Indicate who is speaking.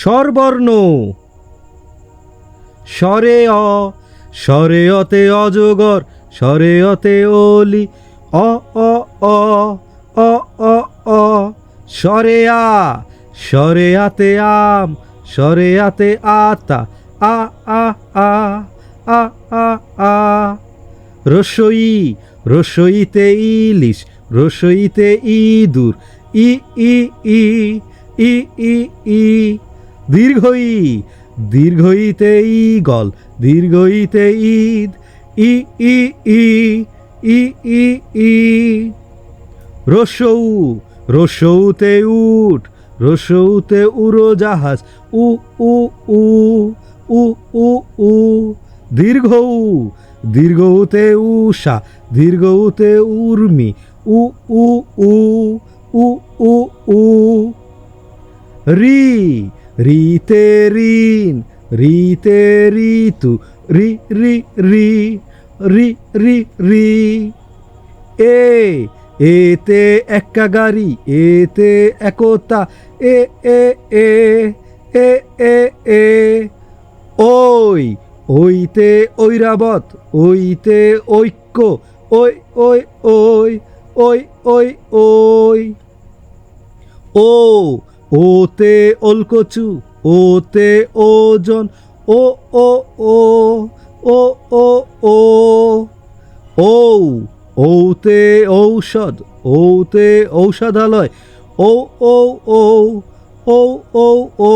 Speaker 1: স্বরবর্ণ। স্বরে অ, স্বরে অতে অজগর, স্বরে অতে অলি। অ অ অ অ অ অ, স্বরে আ, স্বরে আতে আম, স্বরে আতে আতা, আ আ আ আ আ আ। রসই, রসইতে ইলিশ, রসইতে ইঁদুর, ই ই ই ই ই ই। দীর্ঘই দীর্ঘইতে ইগল দীর্ঘইতে ঈদ, ই ই ই ই ই ই। রসৌ রসৌতে উঠ রসৌতে উড়োজাহাজ, উ উ উ উ উ উ। দীর্ঘ উ দীর্ঘতে উষা দীর্ঘতে উর্মি, উ উ উ উ উ উ। রি রিতে ঋণ রিতে ঋতু, রি রি রি রি রি রি। এ, এতে একা গাড়ি, এতে একতা, এ এ এ এ এ এ। ওই, ওইতে ঐরাবত, ওইতে ঐক্য, ওই ওই ওই ওই ওই ওই। ও ওতে ওলকচু, ওতে ওজন, ও ও ও ও ও ও। ও ওতে ঔষধ ওতে ঔষধালয় ও ও ও ও ও ও